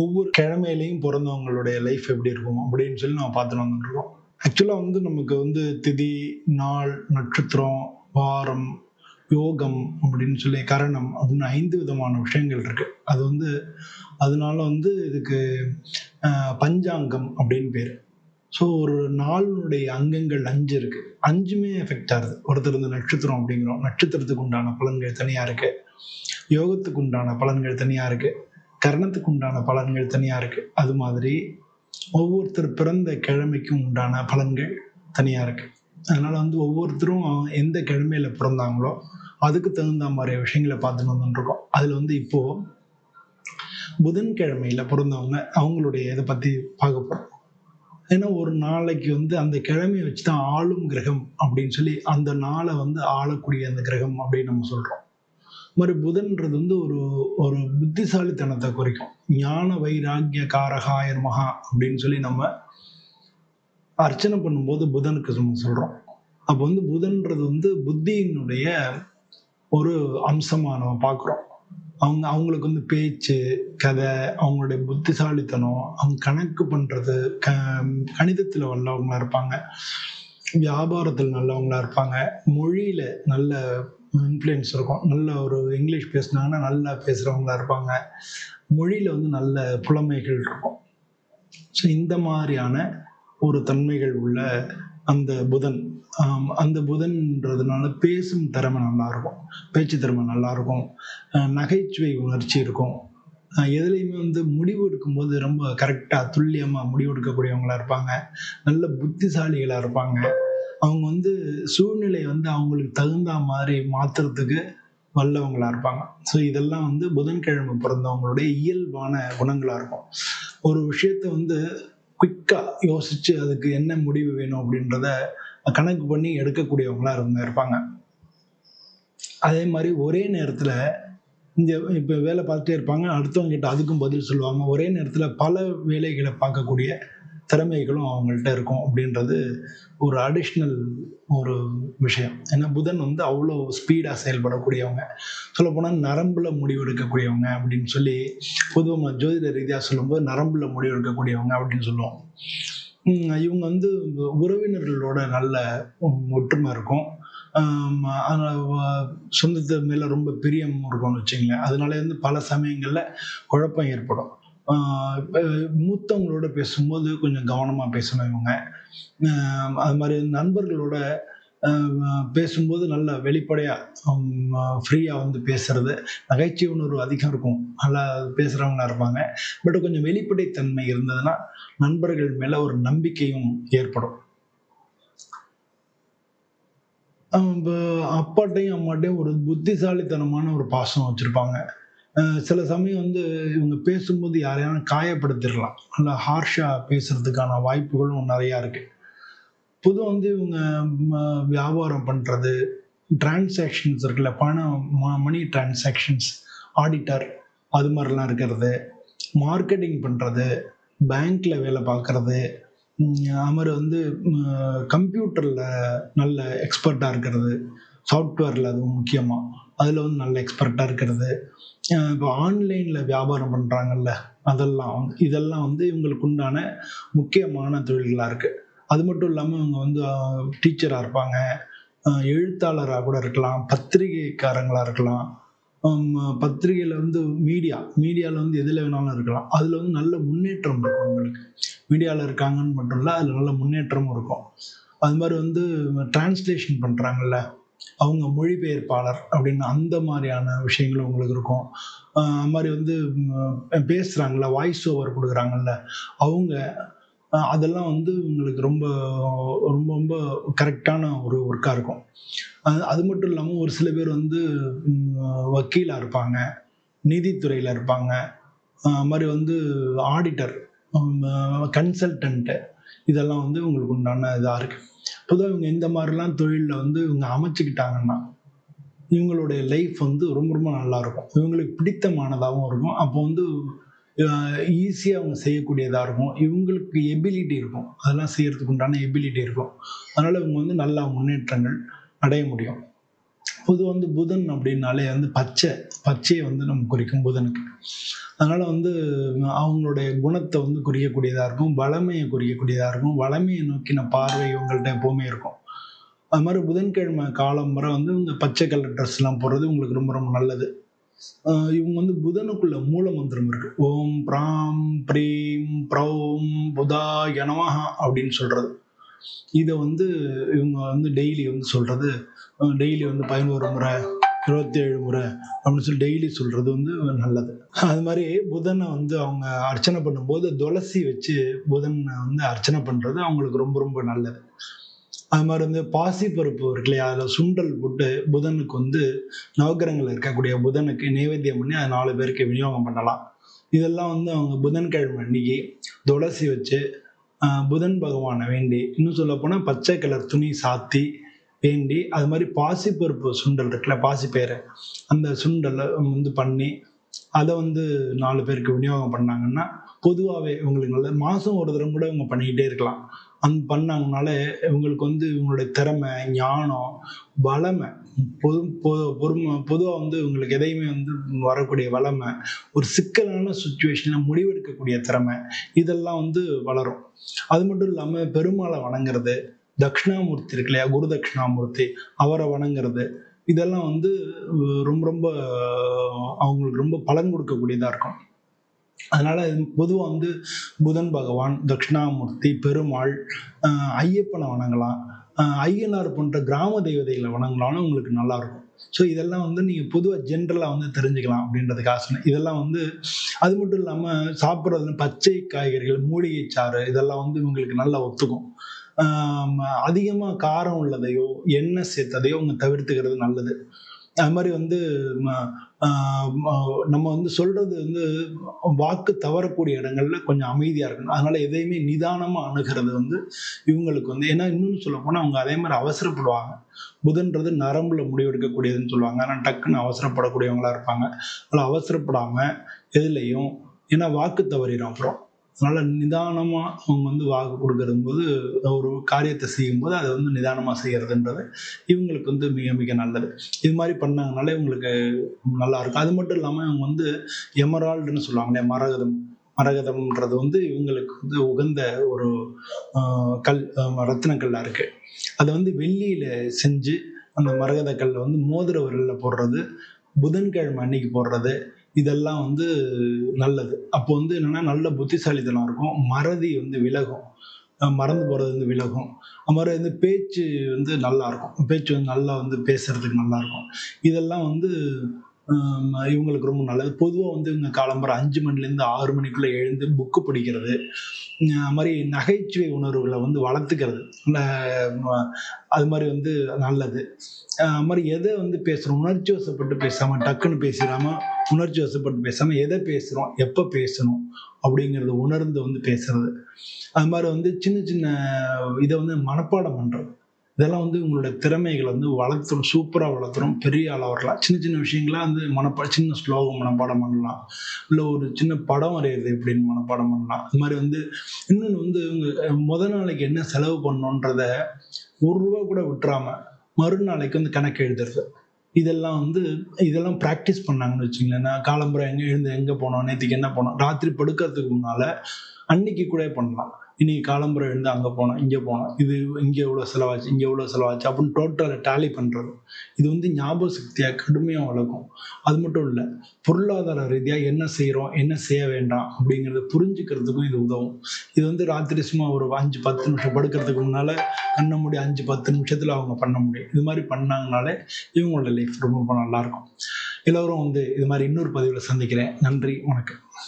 ஒவ்வொரு கிழமையிலையும் பிறந்தவங்களுடைய லைஃப் எப்படி இருக்கும் அப்படின்னு சொல்லி நம்ம பார்த்துட்டு வந்துட்டுருக்கோம் ஆக்சுவலாக வந்து நமக்கு வந்து திதி நாள் நட்சத்திரம் வாரம் யோகம் அப்படின்னு சொல்லி கரணம் அப்படின்னு ஐந்து விதமான விஷயங்கள் இருக்கு. அது வந்து அதனால வந்து இதுக்கு பஞ்சாங்கம் அப்படின்னு பேர். ஸோ ஒரு நாளினுடைய அங்கங்கள் அஞ்சு இருக்கு. அஞ்சுமே எஃபெக்ட் ஆகுது. ஒருத்தர் இந்த நட்சத்திரம் அப்படிங்கிறோம். நட்சத்திரத்துக்கு உண்டான பலன்கள் தனியாக இருக்கு. யோகத்துக்கு உண்டான பலன்கள் தனியாக இருக்குது கரணத்துக்கு உண்டான பலன்கள் தனியாக இருக்கு. அது மாதிரி ஒவ்வொருத்தர் பிறந்த கிழமைக்கும் உண்டான பலன்கள் தனியாக இருக்கு. அதனால வந்து ஒவ்வொருத்தரும் எந்த கிழமையில பிறந்தாங்களோ அதுக்கு தகுந்த மாதிரி விஷயங்களை பார்த்துட்டு வந்துட்டு அதில் வந்து இப்போ புதன்கிழமையில பிறந்தவங்க அவங்களுடைய இதை பத்தி பார்க்க போறோம். ஏன்னா ஒரு நாளைக்கு வந்து அந்த கிழமையை வச்சு தான் ஆளும் கிரகம் அப்படின்னு சொல்லி அந்த நாளை வந்து ஆளக்கூடிய அந்த கிரகம் அப்படின்னு நம்ம சொல்றோம். மாதிரி புதன்றது வந்து ஒரு ஒரு புத்திசாலித்தனத்தை குறிக்கும். ஞான வைராக்கிய காரகாயர் மகா அப்படின்னு சொல்லி நம்ம அர்ச்சனை பண்ணும்போது புதனுக்கு நம்ம சொல்கிறோம் அப்போ வந்து புதன்றது வந்து புத்தியினுடைய ஒரு அம்சமாக நம்ம பார்க்குறோம். அவங்க அவங்களுக்கு வந்து பேச்சு கதை அவங்களுடைய புத்திசாலித்தனம் அவங்க கணக்கு பண்ணுறது க கணிதத்தில் வல்லவங்களாக இருப்பாங்க. வியாபாரத்தில் நல்லவங்களா இருப்பாங்க. மொழியில நல்ல இன்ஃப்ளூயன்ஸ் இருக்கும். நல்ல ஒரு இங்கிலீஷ் பேசுனாங்கன்னா நல்லா பேசுறவங்களா இருப்பாங்க. மொழியில வந்து நல்ல புலமைகள் இருக்கும். ஸோ இந்த மாதிரியான ஒரு தன்மைகள் உள்ள அந்த புதன் அந்த புதன்ன்றதுனால பேசும் திறமை நல்லா இருக்கும். பேச்சு திறமை நல்லா இருக்கும். நகைச்சுவை உணர்ச்சி இருக்கும். எதுலேயுமே வந்து முடிவு எடுக்கும்போது ரொம்ப கரெக்டாக துல்லியமாக முடிவு எடுக்கக்கூடியவங்களாக இருப்பாங்க. நல்ல புத்திசாலிகளாக இருப்பாங்க. அவங்க வந்து சூழ்நிலை வந்து அவங்களுக்கு தகுந்த மாதிரி மாற்றுறதுக்கு வல்லவங்களாக இருப்பாங்க. ஸோ இதெல்லாம் வந்து புதன்கிழமை பிறந்தவங்களுடைய இயல்பான குணங்களாக இருக்கும். ஒரு விஷயத்த வந்து குயிக்காக யோசித்து அதுக்கு என்ன முடிவு வேணும் அப்படின்றத கணக்கு பண்ணி எடுக்கக்கூடியவங்களாக இருந்து இருப்பாங்க. அதே மாதிரி ஒரே நேரத்தில் இந்த இப்போ வேலை பார்த்துட்டே இருப்பாங்க. அடுத்தவங்க கிட்ட அதுக்கும் பதில் சொல்லுவாங்க. ஒரே நேரத்தில் பல வேலைகளை பார்க்கக்கூடிய திறமைகளும் அவங்கள்ட்ட இருக்கும் அப்படின்றது ஒரு அடிஷ்னல் ஒரு விஷயம். ஏன்னா புதன் வந்து அவ்வளோ ஸ்பீடாக செயல்படக்கூடியவங்க. சொல்லப்போனால் நரம்பில் முடிவெடுக்கக்கூடியவங்க அப்படின்னு சொல்லி பொதுவாக ஜோதிட ரீதியாக சொல்லும்போது நரம்பில் முடிவெடுக்கக்கூடியவங்க அப்படின்னு சொல்லுவோம். இவங்க வந்து உறவினர்களோட நல்ல ஒற்றுமை இருக்கும். அதனால சொந்தத்து மேல ரொம்ப பிரியம் இருக்கும்னு வச்சுங்களேன் அதனால வந்து பல சமயங்கள்ல குழப்பம் ஏற்படும். மூத்தவங்களோட பேசும்போது கொஞ்சம் கவனமா பேசணும் இவங்க. அது மாதிரி நண்பர்களோட பேசும்போது நல்ல வெளிப்படையா ஃப்ரீயா வந்து பேசுறது. நகைச்சுவை உணர்வு அதிகம் இருக்கும். நல்லா பேசுறவங்களா இருப்பாங்க. பட் கொஞ்சம் வெளிப்படைத்தன்மை இருந்ததுன்னா நண்பர்கள் மேல ஒரு நம்பிக்கையும் ஏற்படும் ஆஹ் இப்ப அப்பாட்டையும் அம்மாட்டையும் ஒரு புத்திசாலித்தனமான ஒரு பாசம் வச்சுருப்பாங்க. சில சமயம் வந்து இவங்க பேசும்போது யாரையான காயப்படுத்திடலாம். நல்லா ஹார்ஷாக பேசுறதுக்கான வாய்ப்புகளும் நிறையா இருக்கு. பொது வந்து இவங்க ம, வியாபாரம் பண்ணுறது டிரான்சாக்ஷன்ஸ் இருக்குல்ல பணம் மணி டிரான்சாக்ஷன்ஸ் ஆடிட்டர் அது மாதிரிலாம் இருக்கிறது. மார்க்கெட்டிங் பண்ணுறது பேங்க்ல வேலை பார்க்கறது உம் வந்து கம்ப்யூட்டரில் நல்ல எக்ஸ்பர்ட்டாக இருக்கிறது. சாஃப்ட்வேரில் அதுவும் முக்கியமாக அதில் வந்து நல்ல எக்ஸ்பர்ட்டாக இருக்கிறது. இப்போ ஆன்லைனில் வியாபாரம் பண்ணுறாங்கல்ல அதெல்லாம் இதெல்லாம் வந்து இவங்களுக்கு உண்டான முக்கியமான தொழில்களாக இருக்குது அது மட்டும் இல்லாமல் இவங்க வந்து டீச்சராக இருப்பாங்க. எழுத்தாளராக கூட இருக்கலாம் பத்திரிகைக்காரங்களாக இருக்கலாம். பத்திரிகையில் வந்து மீடியா மீடியாவில் வந்து எதில் வேணாலும் இருக்கலாம். அதில் வந்து நல்ல முன்னேற்றம் இருக்கும் உங்களுக்கு. மீடியாவில் இருக்காங்கன்னு மட்டும் இல்லை அதில் நல்ல முன்னேற்றமும் இருக்கும். அது மாதிரி வந்து டிரான்ஸ்லேஷன் பண்ணுறாங்கல்ல அவங்க மொழிபெயர்ப்பாளர் அப்படின்னு அந்த மாதிரியான விஷயங்கள் உங்களுக்கு இருக்கும். அது மாதிரி வந்து பேசுகிறாங்கல்ல பேசுறாங்கல்ல வாய்ஸ் ஓவர் கொடுக்குறாங்கல்ல அவங்க அதெல்லாம் வந்து உங்களுக்கு ரொம்ப ரொம்ப ரொம்ப கரெக்டான ஒரு ஒர்க்காக இருக்கும். அது அது மட்டும் இல்லாமல் ஒரு சில பேர் வந்து வக்கீலாக இருப்பாங்க நீதித்துறையில் இருப்பாங்க. அது மாதிரி வந்து ஆடிட்டர் கன்சல்டன்ட்டு இதெல்லாம் வந்து உங்களுக்கு உண்டான இதாக இருக்குது பொதுவாக இவங்க இந்த மாதிரிலாம் தொழிலில் வந்து இவங்க அமைச்சுக்கிட்டாங்கன்னா இவங்களுடைய லைஃப் வந்து ரொம்ப ரொம்ப நல்லா இருக்கும். இவங்களுக்கு பிடித்தமானதாகவும் இருக்கும். அப்போ வந்து ஈஸியாக அவங்க செய்யக்கூடியதாக இருக்கும். இவங்களுக்கு எபிலிட்டி இருக்கும். அதெல்லாம் செய்கிறதுக்கு உண்டான எபிலிட்டி இருக்கும். அதனால் இவங்க வந்து நல்லா முன்னேற்றங்கள் அடைய முடியும். பொது வந்து புதன் அப்படின்னாலே வந்து பச்சை பச்சையை வந்து நம்ம குறிக்கும் புதனுக்கு. அதனால் வந்து அவங்களுடைய குணத்தை வந்து குறியக்கூடியதாக இருக்கும். வளமையை குறியக்கூடியதாக இருக்கும். வளமையை நோக்கின பார்வை இவங்கள்ட்ட எப்போவுமே இருக்கும். அது மாதிரி புதன்கிழமை காலம் வரை வந்து இந்த பச்சை கலர் ட்ரெஸ்லாம் போடுறது உங்களுக்கு ரொம்ப ரொம்ப நல்லது. இவங்க வந்து புதனுக்குள்ள மூல மந்திரம் இருக்கு. ஓம் பிராம் பிரீம் பிரௌம் புதா யனமஹா அப்படின்னு சொல்றது. இதை வந்து இவங்க வந்து டெய்லி வந்து சொல்றது. டெய்லி வந்து பதினோரு முறை இருபத்தேழு முறை அப்படின்னு சொல்லி டெய்லி சொல்றது வந்து நல்லது. அது மாதிரி புதனை வந்து அவங்க அர்ச்சனை பண்ணும்போது துளசி வச்சு புதனை வந்து அர்ச்சனை பண்றது அவங்களுக்கு ரொம்ப ரொம்ப நல்லது. அது மாதிரி வந்து பாசிப்பருப்பு இருக்கு இல்லையா அதில் சுண்டல் போட்டு புதனுக்கு வந்து நவகிரகங்கள் இருக்கக்கூடிய புதனுக்கு நைவேத்தியம் பண்ணி அதை நாலு பேருக்கு விநியோகம் பண்ணலாம். இதெல்லாம் வந்து அவங்க புதன்கிழமை அன்னைக்கு துளசி வச்சு புதன் பகவானை வேண்டி இன்னும் சொல்ல போனால் பச்சை கலர் துணி சாத்தி வேண்டி அது மாதிரி பாசிப்பருப்பு சுண்டல் இருக்குல்ல பாசிப்பயிறு அந்த சுண்டலை வந்து பண்ணி அதை வந்து நாலு பேருக்கு விநியோகம் பண்ணாங்கன்னா பொதுவாகவே இவங்களுக்கு நல்ல மாதம் ஒரு தடவை கூட இவங்க பண்ணிக்கிட்டே இருக்கலாம். அந் பண்ணாங்கனால இவங்களுக்கு வந்து இவங்களுடைய திறமை ஞானம் வளமை பொது பொது பொறுமை பொதுவாக வந்து இவங்களுக்கு எதையுமே வந்து வரக்கூடிய வளமை ஒரு சிக்கலான சுச்சுவேஷனில் முடிவெடுக்கக்கூடிய திறமை இதெல்லாம் வந்து வளரும். அது மட்டும் இல்லாமல் பெருமாளை வணங்குறது தட்சிணாமூர்த்தி இருக்கு இல்லையா குரு தட்சிணாமூர்த்தி அவரை வணங்குறது இதெல்லாம் வந்து ரொம்ப ரொம்ப அவங்களுக்கு ரொம்ப பலன் கொடுக்கக்கூடியதாக இருக்கும். அதனால பொதுவாக வந்து புதன் பகவான் தட்சிணாமூர்த்தி பெருமாள் ஐயப்பனை வணங்கலாம். ஐயனார் போன்ற கிராம தெய்வதைகளை வணங்கலாம்னு உங்களுக்கு நல்லா இருக்கும். ஸோ இதெல்லாம் வந்து நீங்கள் பொதுவாக ஜென்ரலாக வந்து தெரிஞ்சுக்கலாம் அப்படின்றதுக்காக சொன்னேன். இதெல்லாம் வந்து அது மட்டும் இல்லாமல் சாப்பிட்றது பச்சை காய்கறிகள் மூலிகை சாறு இதெல்லாம் வந்து இவங்களுக்கு நல்லா ஒத்துக்கும். அதிகமாக காரம் உள்ளதையோ எண்ணெய் சேர்த்ததையோ அவங்க தவிர்த்துக்கிறது நல்லது. அது மாதிரி வந்து ம, நம்ம வந்து சொல்றது வந்து வாக்கு தவறக்கூடிய இடங்கள்ல கொஞ்சம் அமைதியா இருக்கணும். அதனால எதையுமே நிதானமா அணுகிறது வந்து இவங்களுக்கு வந்து ஏன்னா இன்னும் சொல்ல அவங்க அதே மாதிரி அவசரப்படுவாங்க. புதன்றது நரம்புல முடிவெடுக்கக்கூடியதுன்னு சொல்லுவாங்க. ஆனால் டக்குன்னு அவசரப்படக்கூடியவங்களா இருப்பாங்க. அதில் அவசரப்படாம எதுலையும் ஏன்னா வாக்கு தவறிடும் அப்புறம். அதனால நிதானமா அவங்க வந்து வாக்கு கொடுக்கறது போது ஒரு காரியத்தை செய்யும்போது அதை வந்து நிதானமா செய்யறதுன்றது இவங்களுக்கு வந்து மிக மிக நல்லது. இது மாதிரி பண்ணாங்கனாலே இவங்களுக்கு நல்லா இருக்கும். அது மட்டும் இல்லாமல் இவங்க வந்து எமரால்டுன்னு சொல்லுவாங்களே மரகதம். மரகதம்ன்றது வந்து இவங்களுக்கு வந்து உகந்த ஒரு கல் ரத்தினக்கல்லாக ரத்தினக்கல்லா இருக்கு. அதை வந்து வெள்ளியில் செஞ்சு அந்த மரகத கல்லை வந்து மோதிர விரல்ல போடுறது புதன்கிழமை அன்னைக்கு போடுறது இதெல்லாம் வந்து நல்லது. அப்போ வந்து என்னன்னா நல்ல புத்திசாலித்தனம் இருக்கும். மறதி வந்து விலகும். மறந்து போறது வந்து விலகும். மாதிரி வந்து பேச்சு வந்து நல்லா இருக்கும். பேச்சு வந்து நல்லா வந்து பேசுறதுக்கு நல்லா இருக்கும். இதெல்லாம் வந்து இவங்களுக்கு ரொம்ப நல்லது. பொதுவாக வந்து இவங்க காலம்பரம் அஞ்சு மணிலேருந்து ஆறு மணிக்குள்ளே எழுந்து புக்கு படிக்கிறது. அது மாதிரி நகைச்சுவை உணர்வுகளை வந்து வளர்த்துக்கிறது. அது மாதிரி வந்து நல்லது. அது மாதிரி எதை வந்து பேசுகிறோம் உணர்ச்சி வசப்பட்டு பேசாமல் டக்குன்னு பேசிடாம உணர்ச்சி வசப்பட்டு பேசாமல் எதை பேசுகிறோம் எப்போ பேசணும்? அப்படிங்கிறத உணர்ந்து வந்து பேசுறது. அது மாதிரி வந்து சின்ன சின்ன இதை வந்து மனப்பாடம் பண்ணுறது இதெல்லாம் வந்து உங்களோட திறமைகளை வந்து வளர்த்துறோம் சூப்பராக வளர்த்துறோம் பெரிய ஆளாக வரலாம். சின்ன சின்ன விஷயங்களா வந்து மனப்பா சின்ன ஸ்லோகம் மனப்பாடம் பண்ணலாம். இல்லை ஒரு சின்ன படம் வரைகிறது எப்படின்னு மனப்பாடம் பண்ணலாம். இது மாதிரி வந்து இன்னொன்று வந்து இவங்க முத நாளைக்கு என்ன செலவு பண்ணணுன்றத ஒரு ரூபா கூட விட்டுறாம மறுநாளைக்கு வந்து கணக்கு எழுதுறது. இதெல்லாம் வந்து இதெல்லாம் ப்ராக்டிஸ் பண்ணாங்கன்னு வச்சுங்களேன். நான் எங்கே எழுந்து எங்கே போனோம் நேற்றுக்கு என்ன போனோம்? ராத்திரி படுக்கிறதுக்கு முன்னால் அன்னைக்கு கூட பண்ணலாம். இன்னைக்கு காலம்புறம் எழுந்து அங்கே போனோம் இங்கே போனோம் இது இங்கே எவ்வளோ செலவாச்சு இங்கே எவ்வளோ செலவாச்சு அப்படின்னு டோட்டலை டேலி பண்ணுறது இது வந்து ஞாபக சக்தியாக கடுமையாக வளர்க்கும். அது மட்டும் இல்லை பொருளாதார ரீதியாக என்ன செய்கிறோம் என்ன செய்ய வேண்டாம் அப்படிங்கிறத புரிஞ்சுக்கிறதுக்கும் இது உதவும். இது வந்து ராத்திரி சும்மா ஒரு அஞ்சு பத்து நிமிஷம் படுக்கிறதுக்கு முன்னால் கண்ண முடியும் அஞ்சு பத்து நிமிஷத்தில் அவங்க பண்ண முடியும். இது மாதிரி பண்ணாங்கனாலே இவங்களோட லைஃப் ரொம்ப ரொம்ப நல்லாயிருக்கும் எல்லோரும் வந்து இது மாதிரி இன்னொரு பதிவில் சந்திக்கிறேன். நன்றி வணக்கம்.